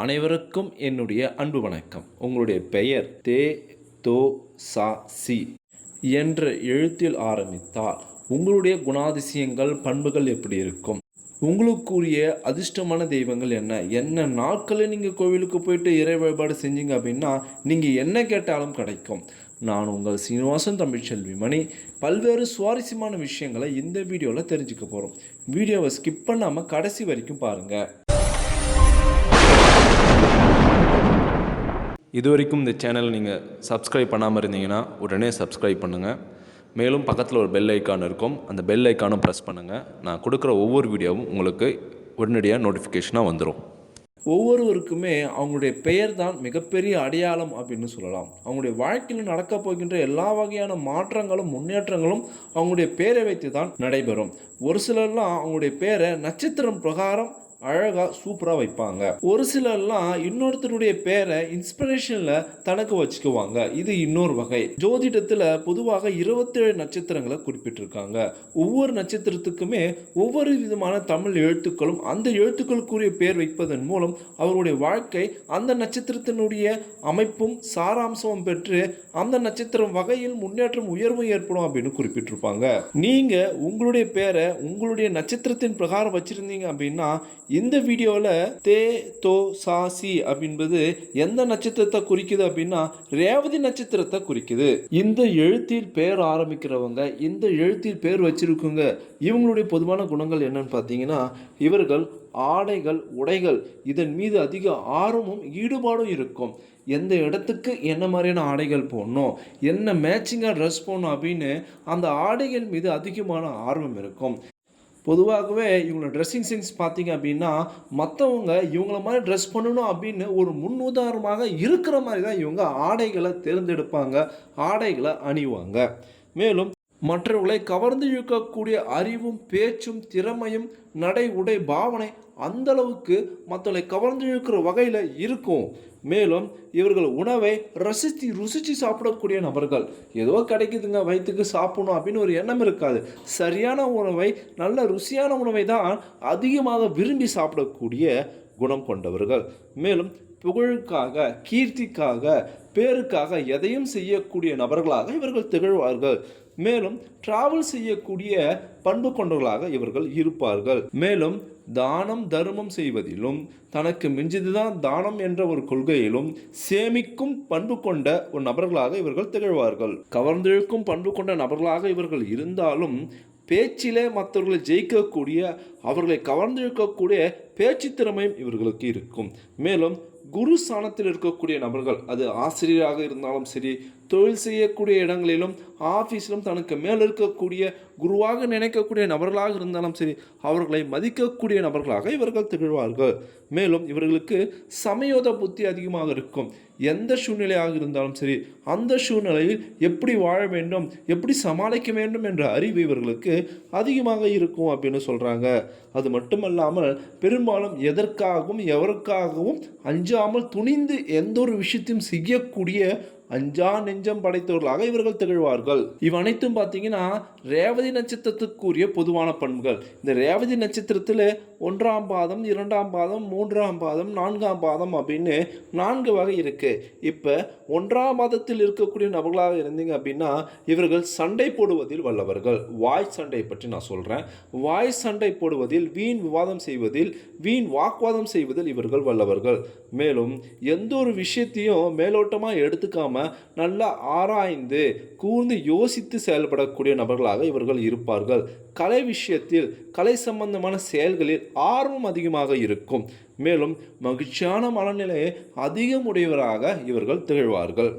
அனைவருக்கும் என்னுடைய அன்பு வணக்கம். உங்களுடைய பெயர் தே தோ சா சி என்ற எழுத்தில் ஆரம்பித்தால் உங்களுடைய குணாதிசயங்கள் பண்புகள் எப்படி இருக்கும்? உங்களுக்குரிய அதிர்ஷ்டமான தெய்வங்கள் என்ன? என்ன நாட்களில் நீங்கள் கோவிலுக்கு போயிட்டு இறை வழிபாடு செஞ்சீங்க அப்படின்னா நீங்கள் என்ன கேட்டாலும் கிடைக்கும். நான் உங்கள் சீனிவாசன் தமிழ்ச்செல்வி மணி பல்வேறு சுவாரஸ்யமான விஷயங்களை இந்த வீடியோவில் தெரிஞ்சுக்க போகிறோம் வீடியோவை ஸ்கிப் பண்ணாமல் கடைசி வரைக்கும் பாருங்கள் இது வரைக்கும் இந்த சேனலை நீங்கள் சப்ஸ்கிரைப் பண்ணாமல் இருந்தீங்கன்னா உடனே சப்ஸ்கிரைப் பண்ணுங்கள் மேலும் பக்கத்தில் ஒரு பெல் ஐக்கான் இருக்கும். அந்த பெல் ஐக்கானும் ப்ரெஸ் பண்ணுங்கள் நான் கொடுக்குற ஒவ்வொரு வீடியோவும் உங்களுக்கு உடனடியாக நோட்டிஃபிகேஷனாக வந்துடும் ஒவ்வொருவருக்குமே அவங்களுடைய பெயர் தான் மிகப்பெரிய அடையாளம் அப்படின்னு சொல்லலாம். அவங்களுடைய வாழ்க்கையில் நடக்கப் போகின்ற எல்லா வகையான மாற்றங்களும் முன்னேற்றங்களும் அவங்களுடைய பெயரை வைத்து தான் நடைபெறும். ஒரு சிலர்லாம் அவங்களுடைய பேரை நட்சத்திரம் பிரகாரம் அழகாக சூப்பராக வைப்பாங்க. ஒரு சிலர்லாம் இன்னொருத்தருடைய பேரை இன்ஸ்பிரேஷனில் தனக்கு வச்சுக்குவாங்க. இது இன்னொரு வகை. ஜோதிடத்தில் பொதுவாக இருபத்தேழு நட்சத்திரங்களை குறிப்பிட்டிருக்காங்க. ஒவ்வொரு நட்சத்திரத்துக்குமே ஒவ்வொரு விதமான தமிழ் எழுத்துக்களும் அந்த எழுத்துக்களுக்குரிய பேர் வைப்பதன் மூலம் அவருடைய வாழ்க்கை அந்த நட்சத்திரத்தினுடைய அமைப்பும் சாராம்சமும் பெற்று அந்த நட்சத்திரம் வகையில் முன்னேற்றம் உயர்வும் ஏற்படும் அப்படின்னு குறிப்பிட்டிருப்பாங்க. நீங்கள் உங்களுடைய பேரை உங்களுடைய நட்சத்திரத்தின் பிரகாரம் வச்சுருந்தீங்க அப்படின்னா இந்த வீடியோவில் தே தோ சா சி அப்படின்பது எந்த நட்சத்திரத்தை குறிக்குது அப்படின்னா ரேவதி நட்சத்திரத்தை குறிக்குது. இந்த எழுத்தில் பேர் ஆரம்பிக்கிறவங்க இந்த எழுத்தில் பேர் வச்சிருக்குங்க இவங்களுடைய பொதுவான குணங்கள் என்னன்னு பார்த்தீங்கன்னா இவர்கள் ஆடைகள் உடைகள் இதன் மீது அதிக ஆர்வமும் ஈடுபாடும் இருக்கும். எந்த இடத்துக்கு என்ன மாதிரியான ஆடைகள் போடணும் என்ன மேட்சிங்காக ட்ரெஸ் போடணும் அப்படின்னு அந்த ஆடைகள் மீது அதிகமான ஆர்வம் இருக்கும். பொதுவாகவே இவங்களோட ட்ரெஸ்ஸிங் சென்ஸ் பார்த்தீங்க அப்படின்னா மற்றவங்க இவங்கள மாதிரி ட்ரெஸ் பண்ணணும் அப்படின்னு ஒரு முன் உதாரணமாக இருக்கிற மாதிரி தான் இவங்க ஆடைகளை தேர்ந்தெடுப்பாங்க ஆடைகளை அணிவாங்க. மேலும் மற்றவர்களை கவர்ந்து இழுக்கக்கூடிய அறிவும் பேச்சும் திறமையும் நடை உடை பாவனை அந்தளவுக்கு மற்றவர்களை கவர்ந்து இழுக்கிற வகையில் இருக்கும். மேலும் இவர்கள் உணவை ரசித்து ருசித்து சாப்பிடக்கூடிய நபர்கள். ஏதோ கிடைக்குதுங்க வயிற்றுக்கு சாப்பிடணும் அப்படின்னு ஒரு எண்ணம் இருக்காது. சரியான உணவை நல்ல ருசியான உணவை தான் அதிகமாக விரும்பி சாப்பிடக்கூடிய குணம் கொண்டவர்கள். மேலும் புகழுக்காக கீர்த்திக்காக பேருக்காக எதையும் செய்யக்கூடிய நபர்களாக இவர்கள் திகழ்வார்கள். மேலும் டிராவல் செய்யக்கூடிய பண்பு கொண்டவர்களாக இவர்கள் இருப்பார்கள். மேலும் தானம் தர்மம் செய்வதிலும் தனக்கு மிஞ்சிதுதான் தானம் என்ற ஒரு கொள்கையிலும் சேமிக்கும் பண்பு கொண்ட ஒரு நபர்களாக இவர்கள் திகழ்வார்கள். கவர்ந்திழுக்கும் பண்பு கொண்ட நபர்களாக இவர்கள் இருந்தாலும் பேச்சிலே மற்றவர்களை ஜெயிக்கக்கூடிய அவர்களை கவர்ந்திழுக்கக்கூடிய பேச்சு திறமையும் இவர்களுக்கு இருக்கும். மேலும் குரு ஸ்தானத்தில் இருக்கக்கூடிய நபர்கள் அது ஆசிரியராக இருந்தாலும் சரி தொழில் செய்யக்கூடிய இடங்களிலும் ஆஃபீஸிலும் தனக்கு மேல் இருக்கக்கூடிய குருவாக நினைக்கக்கூடிய நபர்களாக இருந்தாலும் சரி அவர்களை மதிக்கக்கூடிய நபர்களாக இவர்கள் திகழ்வார்கள். மேலும் இவர்களுக்கு சமயோத புத்தி அதிகமாக இருக்கும். எந்த சூழ்நிலையாக இருந்தாலும் சரி அந்த சூழ்நிலையில் எப்படி வாழ வேண்டும் எப்படி சமாளிக்க வேண்டும் என்ற அறிவு இவர்களுக்கு அதிகமாக இருக்கும் அப்படின்னு சொல்கிறாங்க அது மட்டுமல்லாமல் பெரும்பாலும் எதற்காகவும் எவருக்காகவும் அஞ்சாமல் துணிந்து எந்த ஒரு விஷயத்தையும் செய்யக்கூடிய அஞ்சா நெஞ்சம் படைத்தவர்களாக இவர்கள் திகழ்வார்கள். இவ்வனைத்தும் பார்த்தீங்கன்னா ரேவதி நட்சத்திரத்துக்குரிய பொதுவான பண்புகள். இந்த ரேவதி நட்சத்திரத்தில் ஒன்றாம் பாதம் இரண்டாம் பாதம் மூன்றாம் பாதம் நான்காம் பாதம் அப்படின்னு நான்கு வகை இருக்குது இப்போ ஒன்றாம் பாதத்தில் இருக்கக்கூடிய நபர்களாக இருந்தீங்க அப்படின்னா இவர்கள் சண்டை போடுவதில் வல்லவர்கள். வாய் சண்டை பற்றி நான் சொல்கிறேன் வாய் சண்டை போடுவதில் வீண் விவாதம் செய்வதில் வீண் வாக்குவாதம் செய்வதில் இவர்கள் வல்லவர்கள். மேலும் எந்த ஒரு விஷயத்தையும் மேலோட்டமாக எடுத்துக்காம நல்லா ஆராய்ந்து கூர்ந்து யோசித்து செயல்படக்கூடிய நபர்களாக இவர்கள் இருப்பார்கள். கலை விஷயத்தில் கலை சம்பந்தமான செயல்களில் ஆர்வம் அதிகமாக இருக்கும். மேலும் மகிழ்ச்சியான மனநிலையை அதிகம் உடையவராக இவர்கள் திகழ்வார்கள்.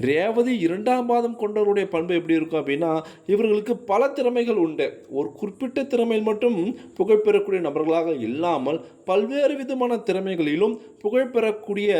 ரேவதி இரண்டாம் பாதம் கொண்டவருடைய பண்பு எப்படி இருக்கும் அப்படின்னா இவர்களுக்கு பல திறமைகள் உண்டு. ஒரு குறிப்பிட்ட திறமையில் மட்டும் புகழ் பெறக்கூடிய நபர்களாக இல்லாமல் பல்வேறு விதமான திறமைகளிலும் புகழ் பெறக்கூடிய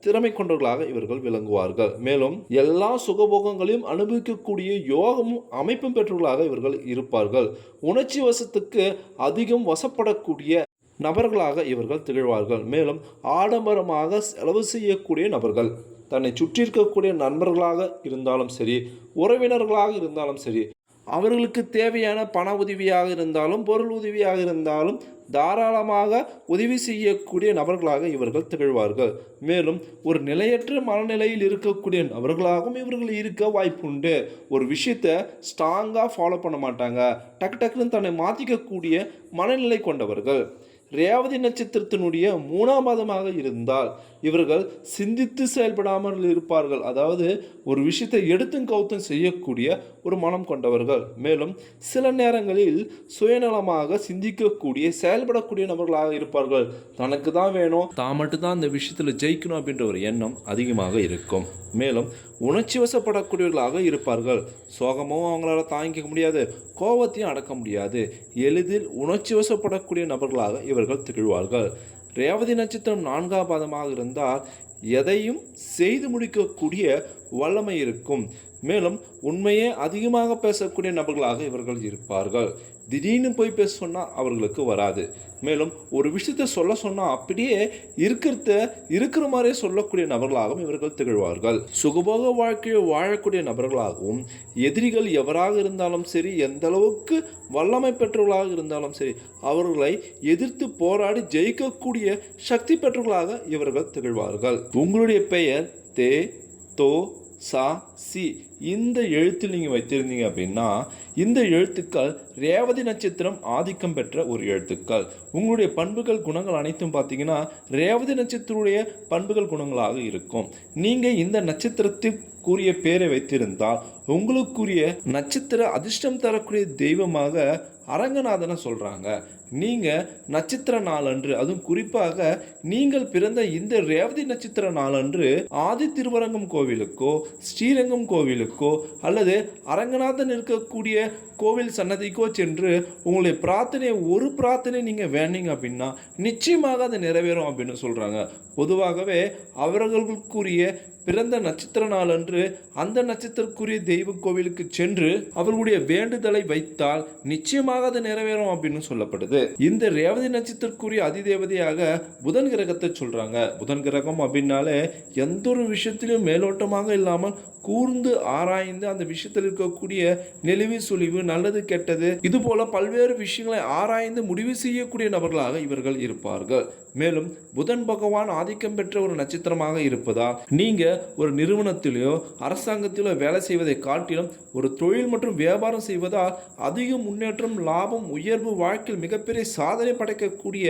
திறமை கொண்டவர்களாக இவர்கள் விளங்குவார்கள். மேலும் எல்லா சுகபோகங்களையும் அனுபவிக்கக்கூடிய யோகமும் அமைப்பும் பெற்றவர்களாக இவர்கள் இருப்பார்கள். உணர்ச்சி வசத்துக்கு அதிகம் வசப்படக்கூடிய நபர்களாக இவர்கள் திகழ்வார்கள். மேலும் ஆடம்பரமாக செலவு செய்யக்கூடிய நபர்கள் தன்னை சுற்றி இருக்கக்கூடிய நண்பர்களாக இருந்தாலும் சரி உறவினர்களாக இருந்தாலும் சரி அவர்களுக்கு தேவையான பண உதவியாக இருந்தாலும் பொருள் உதவியாக இருந்தாலும் தாராளமாக உதவி செய்யக்கூடிய நபர்களாக இவர்கள் திகழ்வார்கள். மேலும் ஒரு நிலையற்ற மனநிலையில் இருக்கக்கூடிய நபர்களாகவும் இவர்கள் இருக்க வாய்ப்புண்டு. ஒரு விஷயத்தை ஸ்ட்ராங்காக ஃபாலோ பண்ண மாட்டாங்க. டக்கு டக்குன்னு தன்னை மாற்றிக்கக்கூடிய மனநிலை கொண்டவர்கள். ரேவதி நட்சத்திரத்தினுடைய மூணாம் மாதமாக இருந்தால் இவர்கள் சிந்தித்து செயல்படாமல் இருப்பார்கள். அதாவது ஒரு விஷயத்தை எடுத்தும் கவுத்தும் செய்யக்கூடிய ஒரு மனம் கொண்டவர்கள். மேலும் சில நேரங்களில் சுயநலமாக சிந்திக்கக்கூடிய செயல்படக்கூடிய நபர்களாக இருப்பார்கள். தனக்கு தான் வேணும் தான் மட்டும்தான் அந்த விஷயத்தில் ஜெயிக்கணும் அப்படின்ற ஒரு எண்ணம் அதிகமாக இருக்கும். மேலும் உணர்ச்சி வசப்படக்கூடியவர்களாக இருப்பார்கள். சோகமும் அவங்களால தாங்கிக்க முடியாது கோபத்தையும் அடக்க முடியாது. எளிதில் உணர்ச்சி வசப்படக்கூடிய நபர்களாக இவர்கள் திகழ்வார்கள். ரேவதி நட்சத்திரம் நான்காம் பாதமாக இருந்தால் எதையும் செய்து முடிக்கக்கூடிய வல்லமை இருக்கும். மேலும் உண்மையே அதிகமாக பேசக்கூடிய நபர்களாக இவர்கள் இருப்பார்கள். திடீர்னு போய் பேச சொன்னால் அவர்களுக்கு வராது. மேலும் ஒரு விஷயத்தை சொல்ல சொன்னால் அப்படியே இருக்கிறத இருக்கிற மாதிரியே சொல்லக்கூடிய நபர்களாகவும் இவர்கள் திகழ்வார்கள். சுகபோக வாழ்க்கையை வாழக்கூடிய நபர்களாகவும் எதிரிகள் எவராக இருந்தாலும் சரி எந்த அளவுக்கு வல்லமை பெற்றவர்களாக இருந்தாலும் சரி அவர்களை எதிர்த்து போராடி ஜெயிக்கக்கூடிய சக்தி பெற்றவர்களாக இவர்கள் திகழ்வார்கள். உங்களுடைய பெயர் தே தோ சா சி. இந்த எழுத்தில் நீங்கள் வைத்திருந்தீங்க அப்படின்னா இந்த எழுத்துக்கள் ரேவதி நட்சத்திரம் ஆதிக்கம் பெற்ற ஒரு எழுத்துக்கள். உங்களுடைய பண்புகள் குணங்கள் அனைத்தும் பார்த்தீங்கன்னா ரேவதி நட்சத்திரத்துடைய பண்புகள் குணங்களாக இருக்கும். நீங்கள் இந்த நட்சத்திரத்திற்குரிய பேரை வைத்திருந்தால் உங்களுக்குரிய நட்சத்திர அதிர்ஷ்டம் தரக்கூடிய தெய்வமாக அரங்கநாதனை சொல்கிறாங்க நீங்கள் நட்சத்திர நாளன்று அதுவும் குறிப்பாக நீங்கள் பிறந்த இந்த ரேவதி நட்சத்திர நாளன்று ஆதி திருவரங்கம் கோவிலுக்கோ ஸ்ரீரங்கம் கோவிலுக்கோ கோவிலுக்கோ அல்லது அரங்கநாதன் இருக்கக்கூடிய கோவில் சன்னதிக்கோ சென்று உங்களுடைய பிரார்த்தனையை ஒரு பிரார்த்தனை நீங்கள் வேண்டிங்க அப்படின்னா நிச்சயமாக அது நிறைவேறும் அப்படின்னு சொல்கிறாங்க பொதுவாகவே அவர்களுக்குரிய பிறந்த நட்சத்திர நாளன்று அந்த நட்சத்திரக்குரிய தெய்வ கோவிலுக்கு சென்று அவர்களுடைய வேண்டுதலை வைத்தால் நிச்சயமாக அது நிறைவேறும் அப்படின்னு சொல்லப்படுது. இந்த ரேவதி நட்சத்திரக்குரிய அதிதேவதையாக புதன் கிரகத்தை சொல்கிறாங்க புதன் கிரகம் அப்படின்னாலே எந்த ஒரு விஷயத்திலும் மேலோட்டமாக இல்லாமல் கூர்ந்து ஆராய்ந்து அந்த விஷயத்தில் இருக்கக்கூடிய நெளிவு சுழிவு நல்லது கெட்டது இது போல பல்வேறு விஷயங்களை ஆராய்ந்து முடிவு செய்யக்கூடிய நபர்களாக இவர்கள் இருப்பார்கள். மேலும் புதன் பகவான் ஆதிக்கம் பெற்ற ஒரு நட்சத்திரமாக இருப்பதால் நீங்க ஒரு நிறுவனத்திலோ அரசாங்கத்திலோ வேலை செய்வதை காட்டிலும் ஒரு தொழில் மற்றும் வியாபாரம் செய்வதால் அதிக முன்னேற்றம் லாபம் உயர்வு வாழ்க்கையில் மிகப்பெரிய சாதனை படைக்கக்கூடிய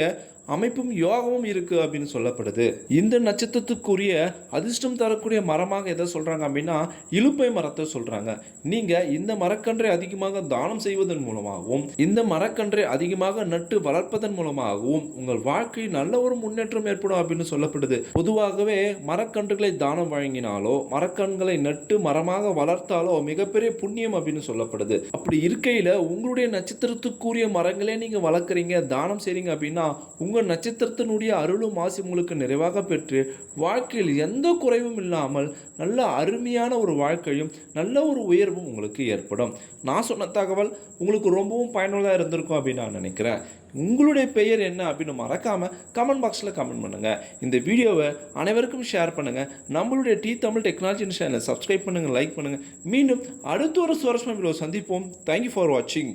அமைப்பும் யோகமும் இருக்கு அப்படின்னு சொல்லப்படுது. இந்த நட்சத்திரத்துக்குரிய அதிர்ஷ்டம் தரக்கூடிய மரமாக எதை சொல்றாங்க அப்படின்னா இலுப்பை மரத்தை சொல்றாங்க. நீங்க இந்த மரக்கன்றை அதிகமாக தானம் செய்வதன் மூலமாகவும் இந்த மரக்கன்றை அதிகமாக நட்டு வளர்ப்பதன் மூலமாகவும் உங்கள் வாழ்க்கையில் நல்ல ஒரு முன்னேற்றம் ஏற்படும் அப்படின்னு சொல்லப்படுது. பொதுவாகவே மரக்கன்றுகளை தானம் வழங்கினாலோ மரக்கன்றுகளை நட்டு மரமாக வளர்த்தாலோ மிகப்பெரிய புண்ணியம் அப்படின்னு சொல்லப்படுது. அப்படி இருக்கையில உங்களுடைய நட்சத்திரத்துக்குரிய மரங்களே நீங்க வளர்க்குறீங்க தானம் செய்றீங்க அப்படின்னா உங்கள் நட்சத்திரத்தினுடைய அருளும் ஆசி உங்களுக்கு நிறைவாக பெற்று வாழ்க்கையில் எந்த குறைவும் இல்லாமல் நல்ல அருமையான ஒரு வாழ்க்கையும் நல்ல ஒரு உயர்வும் உங்களுக்கு ஏற்படும். நான் சொன்ன தகவல் உங்களுக்கு ரொம்பவும் பயனுள்ளதாக இருந்திருக்கும் அப்படின்னு நான் நினைக்கிறேன். உங்களுடைய பெயர் என்ன அப்படின்னு மறக்காமல் கமெண்ட் பாக்ஸில் கமெண்ட் பண்ணுங்கள் இந்த வீடியோவை அனைவருக்கும் ஷேர் பண்ணுங்கள் நம்மளுடைய டி தமிழ் டெக்னாலஜி சேனலை சப்ஸ்கிரைப் பண்ணுங்கள் லைக் பண்ணுங்கள் மீண்டும் அடுத்த ஒரு சுவாரஸ்யமான வீடியோ சந்திப்போம். தேங்க்யூ ஃபார் வாட்சிங்